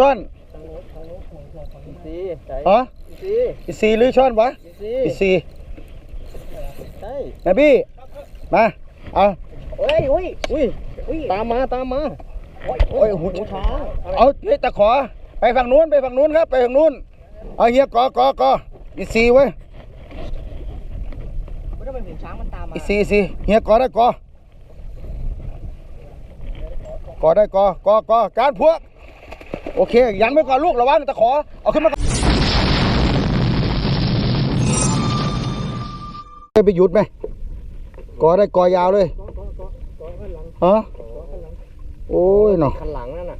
ช่อนซีใช่ฮะซีอีซีหรือช่อนวะซีอีซีใช่นะพี่มา เอาเฮ้ยอุ้ยอุ้ยอุ้ยตามมาตามมาโอ้ยโอ้ยหูหูช้างเอาเฮ้ยตะขอ ไปฝั่งนู้นไปฝั่งนู้นครับ ไปฝั่งนู้น เอาเฮียกอกอกออีซีไว้ยไม่ได้เป็นหูช้างมันตามมาอีซีอีซีเฮียกอได้กอกอได้กอกอกอการพวก โอเค ยันไว้ก่อนลูกระวังตะขอ เอาขึ้นมาก่อนได้ไปหยุดไหมกอได้กอยาวเลยฮะโอ้ยเนาะคันหลังนั่นน่ะ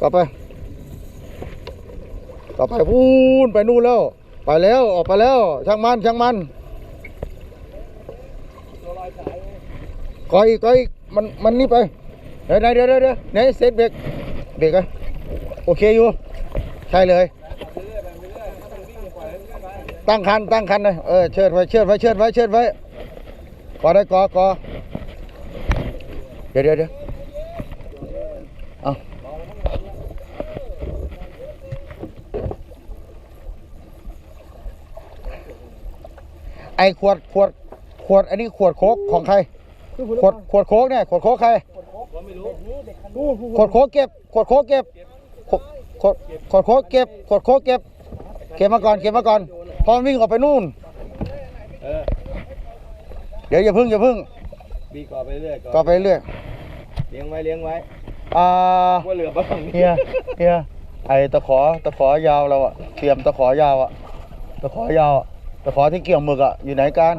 กลับไปกลับไปพูนไปนู่นแล้ว ไปแล้วออกไปแล้ว ช่างมันช่างมันกอยอีกกอยอีกมันมันนี่ไปเดี๋ยวเดี๋ยวเดี๋ยวเดี๋ยวเซตเบรก เบรกอะโอเคอยู่ ใช่เลย ตั้งคันตั้งคันเลยเออเชิดไว้เชิดไว้เชิดไว้เชิดไว้กอได้กอกอเดี๋ยวเดี๋ยวเดี๋ยวเอาไอขวดขวดขวดอันนี้ขวดโคกของใครขวดขวดโคกเนี่ยขวดโคกใครขวด ขดโคกเก็บขวดโคกเก็บขวดขวดขวดโคกเก็บขวดโคกเก็บ เก็บมาก่อน เก็บมาก่อน พอนวิ่งออกไปนู่น เดี๋ยวอย่าพึ่งอย่าพึ่งบีก่อไปเรื่อยก็ไปเรื่อย เลี้ยงไว้เลี้ยงไว้อ่าว่าเหลือบ้างเฮียเฮียไอตะขอตะขอยาวเราอะเทียมตะขอยาวอะตะขอยาวอะ ตะขอที่เกี่ยวหมึกอะอยู่ไหนกัน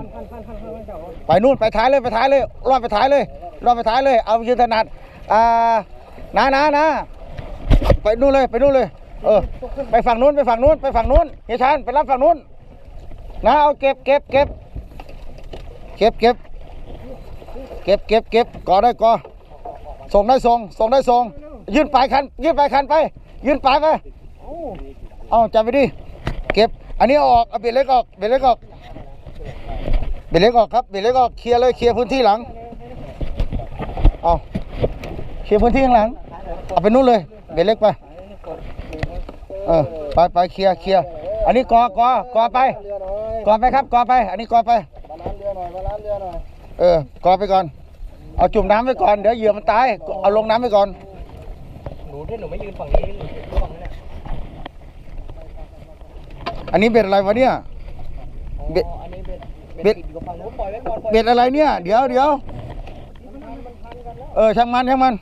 ไปนู่นไปท้ายเลยไปท้ายเลยรอดไปท้ายเลยรอดไปท้ายเลย เอายืนถนัดอ่านะนะนะไปนู่นเลยไปนู่นเลย เออ ไปฝั่งนู้นไปฝั่งนู้นไปฝั่งนู้นเฮียชานไปรับฝั่งนู้นนะเอาเก็บเก็บเก็บเก็บเก็บเก็บเก็บเก็บก่อได้ก่อส่งได้ส่งส่งได้ส่งยื่นปลายคันยื่นปลายคันไป ยื่นปลายไปเอาจับไปดิเก็บ อันนี้ออกเอาเบ็ดเล็กออกเบ็ดเล็กออกเบรกเล็กออกครับเบรกเล็กออกเคลียร์เลยเคลียร์พื้นที่หลังเอาเคลียร์พื้นที่ข้างหลังเอาไปนู่นเลยเบรกเล็กไปเออไปไปเคลียร์เคลียร์อันนี้กอกอกอไปกอไปครับกอไป อันนี้กอไปเออกอไปก่อน เอาจุ่มน้ำไว้ก่อนเดี๋ยวเหยื่อมันตายเอาลงน้ำไว้ก่อนหนูถ้าหนูไม่ยืนฝั่งนี้หนูร่วงนะเนี่ย อันนี้เบ็ดอะไรวะเนี่ย เบ็ดอ๋ออันนี้เบ็ดเบ็ดติอยู่กับฝั่งนู้นปล่อยไว้ก่อนปล่อยเบ็ดอะไรเนี่ย เดี๋ยวเดี๋ยวเออช่างมันช่างมัน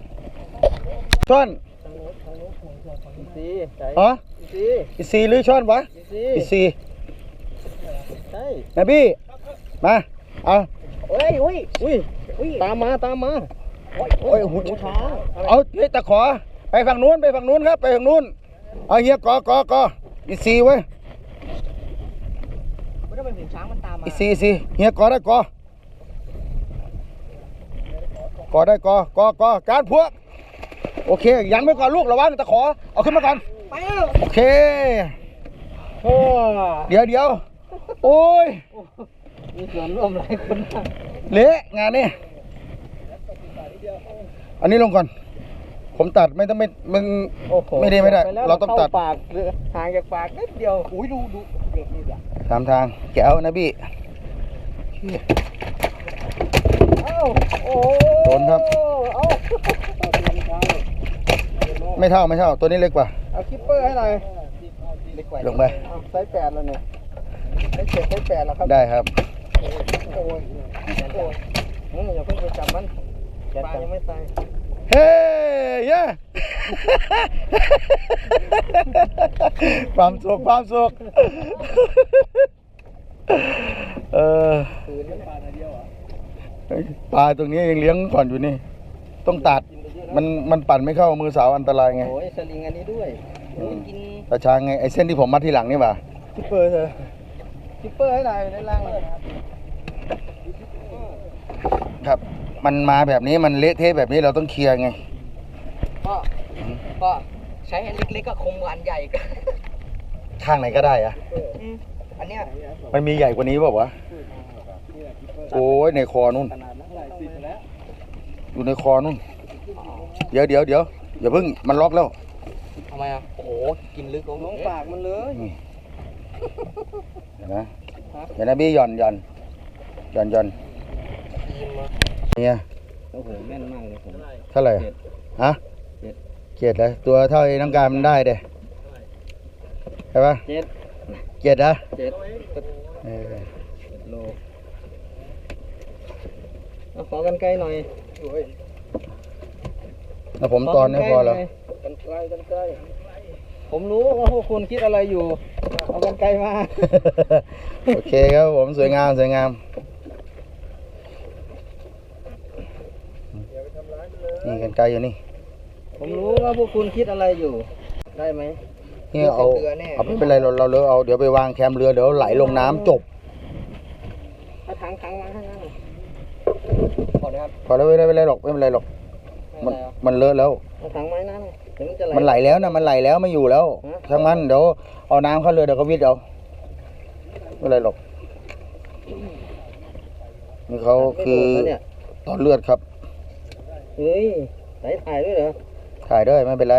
ต้นซีใช่ฮะซีอีซีหรือช่อนวะซีอีซีใช่นะพี่มาเอาเฮ้ยอุ้ยอุ้ยอุ้ยตามมาตามมาโอ้ยโอ้ยหูหูช้างเอาเฮ้ยตะขอ ไปฝั่งนู้นไปฝั่งนู้นครับ ไปฝั่งนู้นเอาเฮียกอกอกออีซีไว้ย ไม่ได้เป็นหู ช้างมันตามมาอีซีอีซีเฮียกอได้กอกอได้กอกอกอการพวก โอเค ยันไว้ก่อนลูกระวังตะขอ เอาขึ้นมาก่อนไปแล้วโอเค โอ้เดี๋ยวเดี๋ยวโอ้ย มีส่วนร่วมหลายคนมากเละงานนี้อันนี้ลงก่อน ผมตัดไม่ต้องไม่มึง โอ้โหไม่ได้ไม่ได้ปแล้วเราต้องตัด ข้ปากหรือห่างจากปากนิดเดียวอุ้ยดูดู เกือบนี่แหละตามทางแกวนะพี่เอ้าโอ้โดนครับเอ้าไม่เท่าไม่เท่าตัวนี้เล็กกว่า เอาคิปเปอร์ให้หน่อยเล็กกว่าลงไปเอาไซส์แปดแล้วเนี่ยไซส์เจ็ดไซส์แปดแล้วครับ ได้ครับโอ้ยโอ้ยอืมอย่าเพิ่งไปจับมันปลายังไม่ตายเฮ้ยเย้ ความสุขความสุขเออปืนปลาเดียวอะปลาตรงนี้ยังเลี้ยงก่อนอยู่นี่ ต้องตัดมันมันปั่นไม่เข้ามือสาวอันตรายไงโอ้ยสลิงอันนี้ด้วยมันกินตาช้างไงไอเส้นที่ผมมัดที่หลังนี่ป่ะคิปเปอร์เถอะคิปเปอร์ให้หน่อยในล่างเลยครับ มันมาแบบนี้มันเละเทะแบบนี้เราต้องเคลียร์ไงก็ก็ใช้อันเล็กๆก็คมกว่าอันใหญ่ก็ข้างไหนก็ได้อะอืมอันเนี้ยมันมีใหญ่กว่านี้เปล่าวะโอ้ยในคอนู่นขนาดนั้นเลยสิบแล้วอยู่ในคอนู่น เดี๋ยวเดี๋ยวเดี๋ยวอย่าเพิ่งมันล็อกแล้วทำไมอะโอ้โหกินลึกลงปากมันเลยนี่เห็นไหมเดี๋ยวนะบี้หย่อนหย่อนหย่อนหย่อนกินมาเนี่ยโอ้โหแม่นมากเลยผมเท่าไหร่เจ็ดฮะ เจ็ดเจ็ดเลยตัวเท่าไอ้น้องการมันได้เด้ใช่ปะเจ็ดเจ็ดนะเจ็ดเออเจ็ดโลเอาขอกันไกลหน่อยแล้วผมตอนนี้พอแล้วกันไกลกันไกลผมรู้ว่าพวกคุณคิดอะไรอยู่ เอากันไกลมา โอเคครับผมสวยงามสวยงามนี่กันไกลอยู่นี่ ผมรู้ว่าพวกคุณคิดอะไรอยู่ ได้ไหมนี่เอาเอาไม่เป็นไรเราเราเลือเอาเดี๋ยวไปวางแคมเรือเดี๋ยวไหลลงน้ำจบเอาถังถังมาให้นั่งขอนะครับพอแล้วไม่เป็นไรหรอกไม่เป็นไรหรอกไม่มันเป็นไรหรอกมันเลอะแล้ว เอาถังมาให้นั่งเดี๋ยวมันจะไหล มันไหลแล้วนะมันไหลแล้วไม่อยู่แล้วฮะทั้งนั้นเดี๋ยวเอาน้ำเข้าเรือเดี๋ยวก็วิทย์เอาไม่เป็นไรหรอกนี่เขาคือไม่โดนนะเนี่ยตอนเลือดครับ เฮ้ยไหลถ่ายด้วยเหรอ ถ่ายด้วยไม่เป็นไร